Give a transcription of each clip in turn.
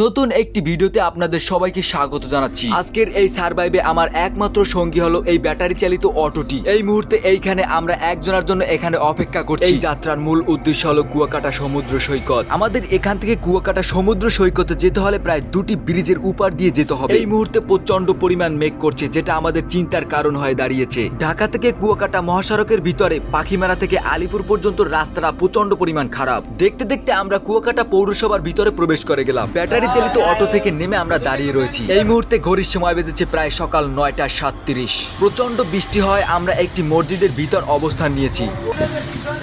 নতুন একটি ভিডিওতে আপনাদের সবাইকে স্বাগত জানাচ্ছি। আজকের এই সার্ভাইভে আমার একমাত্র সঙ্গী হলো এই ব্যাটারি চালিত অটোটি। এই মুহূর্তে এইখানে আমরা একজনের জন্য এখানে অপেক্ষা করছি। এই যাত্রার মূল উদ্দেশ্য হলো কুয়াকাটা সমুদ্র সৈকত। আমাদের এখান থেকে কুয়াকাটা সমুদ্র সৈকতে যেতে হলে প্রায় দুটি ব্রিজের উপর দিয়ে যেতে হবে। এই মুহূর্তে প্রচণ্ড পরিমাণ মেঘ করছে, যেটা আমাদের চিন্তার কারণ হয়ে দাঁড়িয়েছে। ঢাকা থেকে কুয়াকাটা মহাসড়কের ভিতরে পাখিমেরা থেকে আলিপুর পর্যন্ত রাস্তাটা প্রচণ্ড পরিমাণ খারাপ। দেখতে দেখতে আমরা কুয়াকাটা পৌরসভার ভিতরে প্রবেশ করে গেলাম। ব্যাটারি চালিত অটো থেকে নেমে আমরা দাঁড়িয়ে রয়েছি। এই মুহূর্তে ঘড়ির সময় বেঁধেছে প্রায় সকাল নয়টা সাতত্রিশ। প্রচণ্ড বৃষ্টি হয়, আমরা একটি মসজিদের ভিতর অবস্থান নিয়েছি।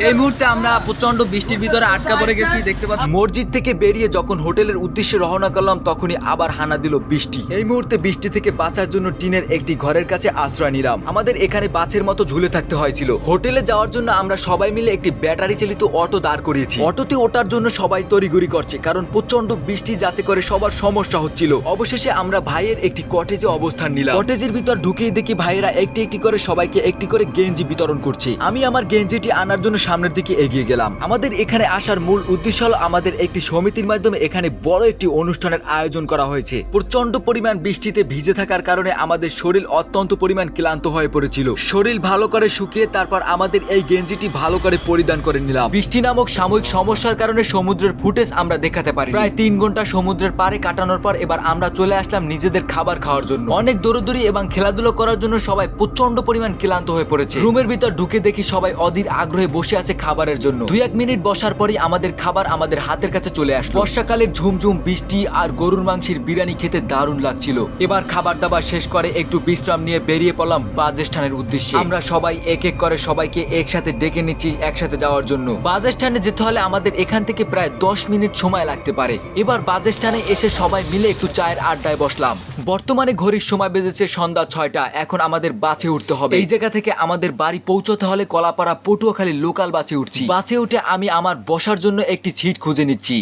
এই মুহূর্তে আমরা প্রচণ্ড বৃষ্টির ভিতরে আটকা পড়ে গেছি, দেখতে পাচ্ছি। মসজিদ থেকে বেরিয়ে যখন হোটেলের উদ্দেশ্যে রওনা করলাম, তখনই আবার হানা দিল বৃষ্টি। এই মুহূর্তে বৃষ্টি থেকে বাঁচার জন্য টিনের একটি ঘরের কাছে আশ্রয় নিলাম। আমাদের এখানে বাছের মতো ঝুলে থাকতে হয়েছিল। হোটেলে যাওয়ার জন্য আমরা সবাই মিলে একটি ব্যাটারি চালিত অটো দাঁড় করিয়েছি। অটোতে ওঠার জন্য সবাই তড়িঘড়ি করছে, কারণ প্রচণ্ড বৃষ্টি যাতে করে সবার সমস্যা হচ্ছিল। অবশেষে আমরা ভাইয়ের একটি কটেজে অবস্থান নিলাম। কটেজের ভিতর ঢুকিয়ে দেখি ভাইয়েরা একটি একটি করে সবাইকে একটি করে গেঞ্জি বিতরণ করছে। আমি আমার গেঞ্জিটি আনার জন্য সামনের দিকে এগিয়ে গেলাম। আমাদের এখানে আসার মূল উদ্দেশ্য হলো আমাদের একটি সমিতির মাধ্যমে এখানে বড় একটি অনুষ্ঠানের আয়োজন করা হয়েছে। প্রচণ্ড পরিমাণ বৃষ্টিতে ভিজে থাকার কারণে আমাদের শরীর অত্যন্ত পরিমাণ ক্লান্ত হয়ে পড়েছিল। শরীর ভালো করে শুকিয়ে তারপর আমাদের এই গেঞ্জিটি ভালো করে পরিধান করে নিলাম। বৃষ্টি নামক সাময়িক সমস্যার কারণে সমুদ্রের ফুটেজ আমরা দেখাতে পারি। প্রায় তিন ঘণ্টা সমুদ্রের পাড়ে কাটানোর পর এবার আমরা চলে আসলাম নিজেদের খাবার খাওয়ার জন্য। অনেক দৌড়দৌড়ি এবং খেলাধুলো করার জন্য সবাই প্রচণ্ড পরিমাণ ক্লান্ত হয়ে পড়েছে। রুমের ভিতর ঢুকে দেখি সবাই অধীর আগ্রহে বসে আছে খাবারের জন্য। দুই এক মিনিট বসার পরই আমাদের খাবার আমাদের হাতের কাছে চলে আসলো। বর্ষাকালের ঝুমঝুম বৃষ্টি আর গরুর মাংসের বিরিয়ানি খেতে দারুণ লাগছিল। এবার খাবার দাবার শেষ করে একটু বিশ্রাম নিয়ে বেরিয়ে পড়লাম বাজেস্থানের উদ্দেশ্যে। আমরা সবাই এক এক করে সবাইকে একসাথে ডেকে নিচ্ছি একসাথে যাওয়ার জন্য। বাজেস্থানে যেতে হলে আমাদের এখান থেকে প্রায় দশ মিনিট সময় লাগতে পারে। এবার বাজেস্থানে এসে সবাই মিলে একটু চায়ের আড্ডায় বসলাম। বর্তমানে ঘড়ির সময় বেজেছে সন্ধ্যা ছয়টা, এখন আমাদের বাসে উঠতে হবে। এই জায়গা থেকে আমাদের বাড়ি পৌঁছতে হলে কলাপাড়া, পটুয়াখালী লোকাল বাসে উঠছি। বাসে উঠে আমি আমার বসার জন্য একটি সিট খুঁজে নিচ্ছি।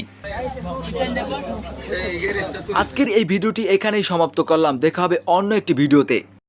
আজকের এই ভিডিওটি এখানেই সমাপ্ত করলাম। দেখা হবে অন্য একটি ভিডিওতে।